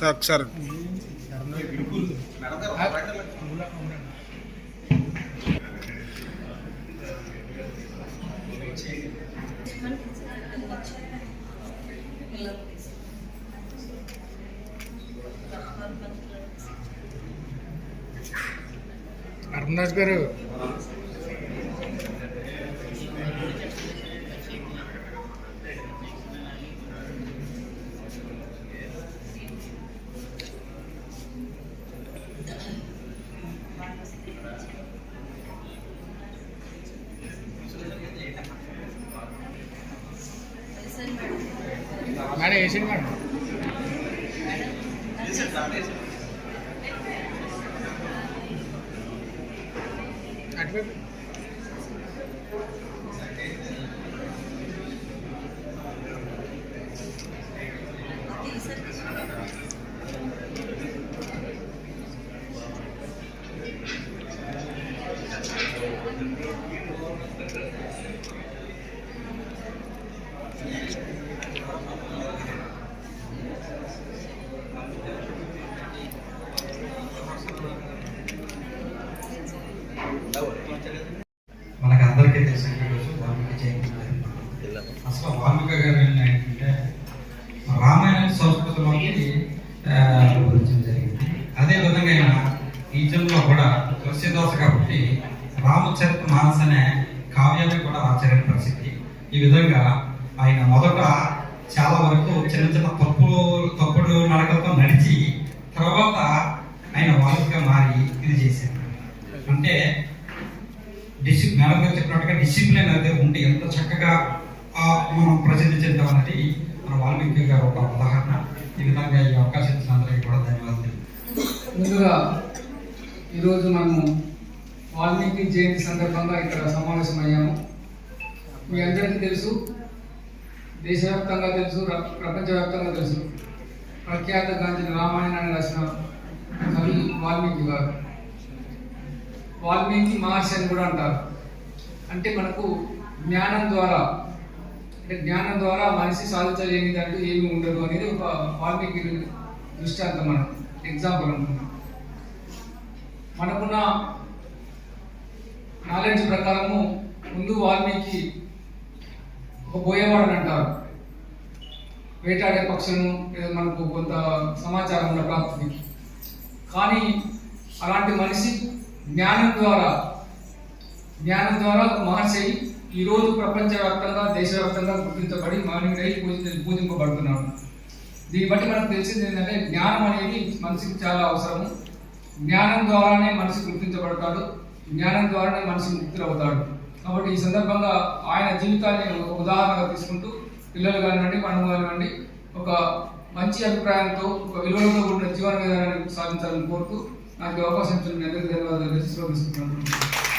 साक्षर అరుణాజ్ గారు మేడం వేసింది మేడం అటువైపు మనకు అందరికీ తెలిసిన ఈరోజు వాల్మీకి జయంతి అసలు వాల్మీకి గారు ఏంటంటే రామాయణ సంస్కృతిలోకి ఆ, రూపొందించడం జరిగింది. అదే విధంగా ఆయన ఈజంలో కూడా తులసిదాస్ కాబట్టి రామచరిత మానస్ అనే కావ్యాన్ని కూడా ఆచరణ ప్రసిద్ధి. ఈ విధంగా ఆయన మొదట చాలా వరకు చిన్న చిన్న తప్పులు తప్పుడు నడకలతో నడిచి తర్వాత ఆయన వాళ్ళుగా మారి ఇది చేశారు. అంటే డిసిప్ మేడం గారు చెప్పినట్టుగా డిసిప్లిన్ అయితే ఉండి ఎంత చక్కగా ఆ, మనం ప్రసిద్ధి అనేది మన వాల్మీకి గారు ఒక ఉదాహరణ. ఈ విధంగా ఈ అవకాశం ఇచ్చిన అందరికీ కూడా ధన్యవాదాలు ముందుగా ఈరోజు మనము వాల్మీకి జయంతి సందర్భంగా ఇక్కడ సమావేశమయ్యాము. మీ అందరికీ తెలుసు దేశవ్యాప్తంగా తెలుసు ర- ప్రపంచవ్యాప్తంగా తెలుసు. ప్రఖ్యాత గాంచిన రామాయణాన్ని రాసిన కవి వాల్మీకి గారు. వాల్మీకి మహర్షి అని కూడా అంటారు. అంటే మనకు జ్ఞానం ద్వారా అంటే జ్ఞానం ద్వారా మనిషి సాధించలేనిది అంటూ ఏమీ ఉండదు అనేది ఒక వాల్మీకి దృష్టాంతం మనం ఎగ్జాంపుల్ అనుకున్నాం మనకున్న నాలెడ్జ్ ప్రకారము ముందు వాల్మీకి ఒక బోయేవాడని అంటారు. వేటాడే పక్షులను లేదా మనకు కొంత సమాచారం ఉన్న ప్రాప్తికి కానీ అలాంటి మనిషి జ్ఞానం ద్వారా జ్ఞానం ద్వారా ఒక మహర్షి ఈరోజు ప్రపంచవ్యాప్తంగా దేశవ్యాప్తంగా గుర్తించబడి మానవుడై పూజ పూజింపబడుతున్నాడు. దీన్ని బట్టి మనకు తెలిసింది ఏంటంటే జ్ఞానం అనేది మనిషికి చాలా అవసరము. జ్ఞానం ద్వారానే మనిషి గుర్తించబడతాడు. జ్ఞానం ద్వారానే మనిషి ముక్తులవుతాడు. కాబట్టి ఈ సందర్భంగా ఆయన జీవితాన్ని ఒక ఉదాహరణగా తీసుకుంటూ పిల్లలు కానివ్వండి మనం కానివ్వండి ఒక మంచి అభిప్రాయంతో ఒక విలువలతో కూడిన జీవన విధానాన్ని సాధించాలని కోరుతూ నాకు అవకాశం ఇచ్చిన మీ అందరికీ ధన్యవాదాలు తెలిసి